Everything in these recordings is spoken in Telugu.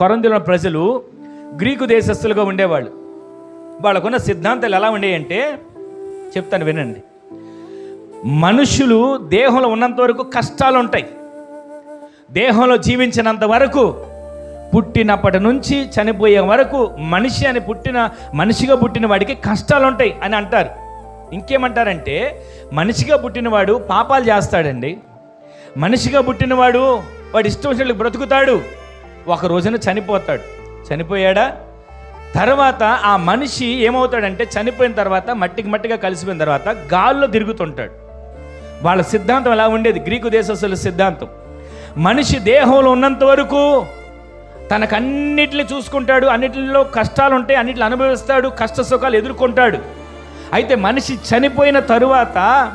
కొరందిలో ప్రజలు గ్రీకు దేశస్తులుగా ఉండేవాళ్ళు. వాళ్ళకున్న సిద్ధాంతాలు ఎలా ఉండేయంటే చెప్తాను వినండి. మనుషులు దేహంలో ఉన్నంత వరకు కష్టాలు ఉంటాయి. దేహంలో జీవించినంత వరకు పుట్టినప్పటి నుంచి చనిపోయే వరకు మనిషి అని పుట్టిన మనిషిగా పుట్టిన వాడికి కష్టాలు ఉంటాయి అని అంటారు. ఇంకేమంటారంటే మనిషిగా పుట్టినవాడు పాపాలు చేస్తాడండి. మనిషిగా పుట్టినవాడు వాడు ఇష్టం వచ్చినట్లు బ్రతుకుతాడు. ఒక రోజున చనిపోతాడు. చనిపోయాడా? తర్వాత ఆ మనిషి ఏమవుతాడంటే చనిపోయిన తర్వాత మట్టికి మట్టిగా కలిసిపోయిన తర్వాత గాల్లో తిరుగుతుంటాడు. వాళ్ళ సిద్ధాంతం ఎలా ఉండేది? గ్రీకు దేశస్తుల సిద్ధాంతం. మనిషి దేహంలో ఉన్నంత వరకు తనకన్నిటిని చూసుకుంటాడు అన్నిటిలో కష్టాలు ఉంటాయి అన్నిటిని అనుభవిస్తాడు కష్ట సుఖాలు ఎదుర్కొంటాడు. అయితే మనిషి చనిపోయిన తరువాత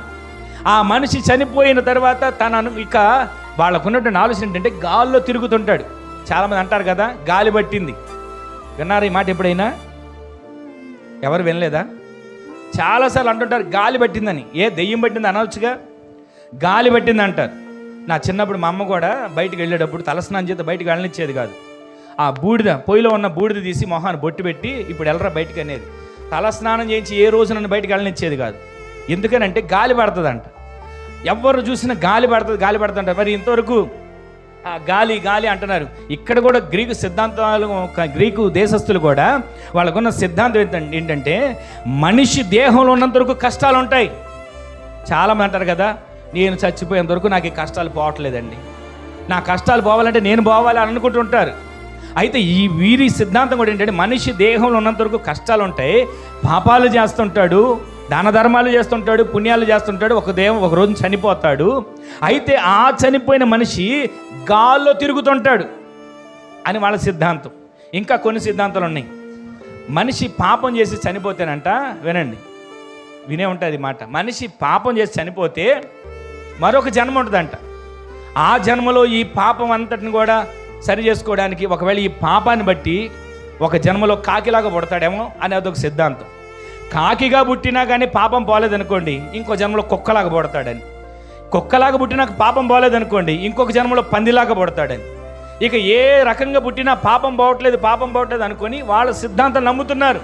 ఆ మనిషి చనిపోయిన తర్వాత తనను ఇక వాళ్ళకున్నటువంటి ఆలోచన ఏంటంటే గాల్లో తిరుగుతుంటాడు. చాలామంది అంటారు కదా గాలి పట్టింది. విన్నారు ఈ మాట ఎప్పుడైనా? ఎవరు వినలేదా? చాలాసార్లు అంటుంటారు గాలి పట్టిందని. ఏ దెయ్యం పట్టింది అనవచ్చుగా గాలి పట్టింది అంటారు. నా చిన్నప్పుడు మా అమ్మ కూడా బయటికి వెళ్ళేటప్పుడు తలస్నానం చేత బయటికి వెళ్ళనిచ్చేది కాదు. ఆ బూడిద పొయ్యిలో ఉన్న బూడిద తీసి మొహాన్ని బొట్టు పెట్టి ఇప్పుడు వెళ్ళరా బయటికి అనేది. తలస్నానం చేయించి ఏ రోజు నన్ను బయటికి వెళ్ళనిచ్చేది కాదు. ఎందుకనంటే గాలి పడుతుందంట. ఎవరు చూసినా గాలి పడుతుంది గాలి పడుతుంట మరి ఇంతవరకు గాలి గాలి అంటున్నారు. ఇక్కడ కూడా గ్రీకు సిద్ధాంతాలు ఒక గ్రీకు దేశస్తులు కూడా వాళ్ళకున్న సిద్ధాంతం ఏంటంటే మనిషి దేహంలో ఉన్నంత వరకు కష్టాలు ఉంటాయి. చాలామంది అంటారు కదా నేను చచ్చిపోయేంత వరకు నాకు ఈ కష్టాలు పోవట్లేదండి. నా కష్టాలు పోవాలంటే నేను పోవాలి అని అనుకుంటుంటారు అయితే ఈ వీరి సిద్ధాంతం కూడా ఏంటంటే మనిషి దేహంలో ఉన్నంత వరకు కష్టాలు ఉంటాయి పాపాలు చేస్తుంటాడు దాన ధర్మాలు చేస్తుంటాడు పుణ్యాలు చేస్తుంటాడు ఒక దేవం ఒక రోజు చనిపోతాడు. అయితే ఆ చనిపోయిన మనిషి గాల్లో తిరుగుతుంటాడు అని వాళ్ళ సిద్ధాంతం. ఇంకా కొన్ని సిద్ధాంతాలు ఉన్నాయి. మనిషి పాపం చేసి చనిపోతేనంట వినండి వినే ఉంటుంది మాట. మనిషి పాపం చేసి చనిపోతే మరొక జన్మ ఉంటుందంట. ఆ జన్మలో ఈ పాపం అంతటిని కూడా సరి చేసుకోవడానికి ఒకవేళ ఈ పాపాన్ని బట్టి ఒక జన్మలో కాకిలాగా పుడతాడేమో అనేది ఒక సిద్ధాంతం. కాకిగా పుట్టినా కానీ పాపం పోలేదనుకోండి ఇంకో జన్మలో కుక్కలాగా పుడతాడని. కుక్కలాగా పుట్టినాక పాపం పోలేదనుకోండి ఇంకొక జన్మలో పందిలాగా పుడతాడని. ఇక ఏ రకంగా పుట్టినా పాపం పోవట్లేదు పాపం పోవట్లేదు అనుకొని వాళ్ళ సిద్ధాంతం నమ్ముతున్నారు.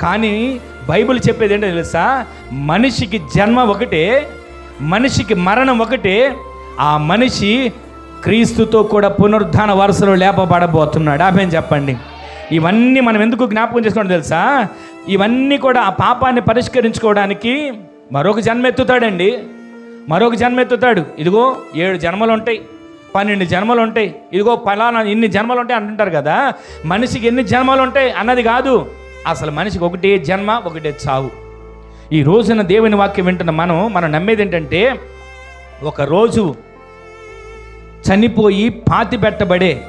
కానీ బైబిల్ చెప్పేది ఏంటో తెలుసా? మనిషికి జన్మ ఒకటే మనిషికి మరణం ఒకటే ఆ మనిషి క్రీస్తుతో కూడా పునరుద్ధాన వరుసలో లేపబడబోతున్నాడు. ఆమె చెప్పండి. ఇవన్నీ మనం ఎందుకు జ్ఞాపకం చేసుకోండి తెలుసా? ఇవన్నీ కూడా ఆ పాపాన్ని పరిష్కరించుకోవడానికి మరొక జన్మ ఎత్తుతాడండి మరొక జన్మ ఎత్తుతాడు ఇదిగో ఏడు జన్మలు ఉంటాయి పన్నెండు జన్మలు ఉంటాయి ఇదిగో ఫలానా ఇన్ని జన్మలు ఉంటాయి అంటుంటారు కదా. మనిషికి ఎన్ని జన్మలు ఉంటాయి అన్నది కాదు. అసలు మనిషికి ఒకటే జన్మ ఒకటే చావు. ఈ రోజున దేవుని వాక్యం వింటున్న మనం మనం నమ్మేది ఏంటంటే ఒకరోజు చనిపోయి పాతి పెట్టబడే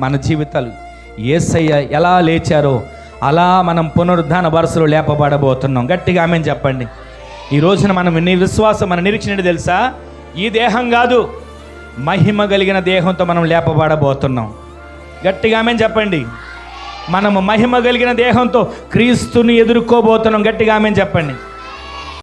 మన జీవితాలు ఏసయ్య ఎలా లేచారో అలా మనం పునరుద్ధాన వరుసలు లేపబడబోతున్నాం. గట్టిగా ఆమె చెప్పండి. ఈ రోజున మనం నీ విశ్వాసం మన నిరీక్షణ తెలుసా? ఈ దేహం కాదు మహిమ కలిగిన దేహంతో మనం లేపబడబోతున్నాం. గట్టిగా ఆమె చెప్పండి. మనము మహిమ కలిగిన దేహంతో క్రీస్తుని ఎదుర్కోబోతున్నాం. గట్టిగా ఆమె చెప్పండి.